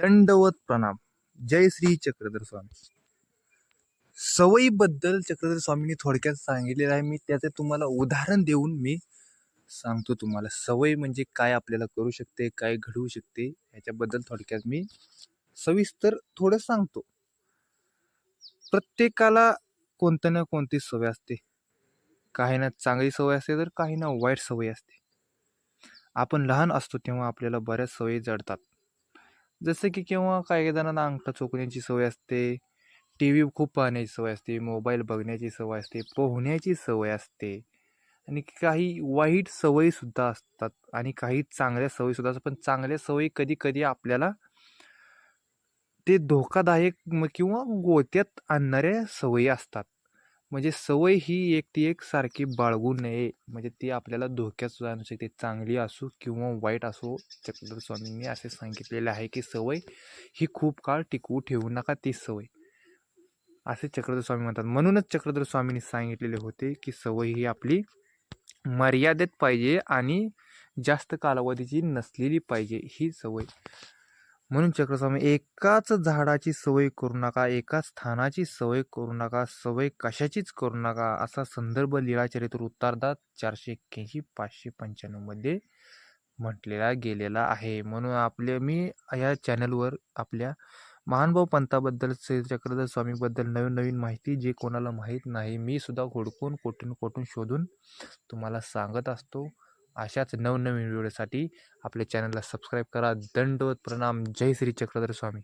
दंडवत प्रणाम. जय श्री चक्रधर स्वामी. सवयीबद्दल चक्रधर स्वामींनी थोडक्यात सांगितलेलं आहे. मी त्याचे तुम्हाला उदाहरण देऊन मी सांगतो तुम्हाला. सवय म्हणजे काय आपल्याला करू शकते काय घडवू शकते ह्याच्याबद्दल थोडक्यात मी सविस्तर थोडं सांगतो. प्रत्येकाला कोणतं ना कोणती सवय असते. काही ना चांगली सवय असते तर काही ना वाईट सवय असते. आपण लहान असतो तेव्हा आपल्याला बऱ्याच सवयी जडतात. जसं की केव्हा काही जणांना अंगठा चोकण्याची सवय असते टी व्ही खूप पाहण्याची सवय असते मोबाईल बघण्याची सवय असते पोहण्याची सवय असते. आणि काही वाईट सवयीसुद्धा असतात आणि काही चांगल्या सवयीसुद्धा असतात. पण चांगल्या सवयी कधी कधी आपल्याला ते धोकादायक किंवा गोत्यात आणणाऱ्या सवयी असतात. म्हणजे सवय ही एक ती एक सारखी बाळगू नये. म्हणजे ती आपल्याला धोक्यात सुद्धा आणू शकते. चांगली असो किंवा वाईट असो चक्रधर स्वामींनी असे सांगितलेले आहे की सवय ही खूप काळ टिकवू ठेवू नका ती सवय. असे चक्रधर स्वामी म्हणतात. म्हणूनच चक्रधर स्वामींनी सांगितलेले होते की सवय ही आपली मर्यादेत पाहिजे आणि जास्त कालावधीची नसलेली पाहिजे ही सवय. म्हणून चक्रस्वामी एकाच झाडाची सवय करू नका एकाच स्थानाची सवय करू नका सवय कशाचीच करू नका असा संदर्भ लीळाचरित्र उत्तरदात चारशे एक्क्याऐंशी पाचशे पंच्याण्णवमध्ये म्हटलेला गेलेला आहे. म्हणून आपले मी या चॅनलवर आपल्या महानुभाव पंथाबद्दल श्री चक्रधर स्वामीबद्दल नवीन नवीन माहिती जे कोणाला माहीत नाही मी सुद्धा हुडकून कोठून कोठून शोधून तुम्हाला सांगत असतो. अशाच नवनवीन व्हिडिओसाठी आपल्या चॅनलला सबस्क्राईब करा. दंडवत प्रणाम. जय श्री चक्रधर स्वामी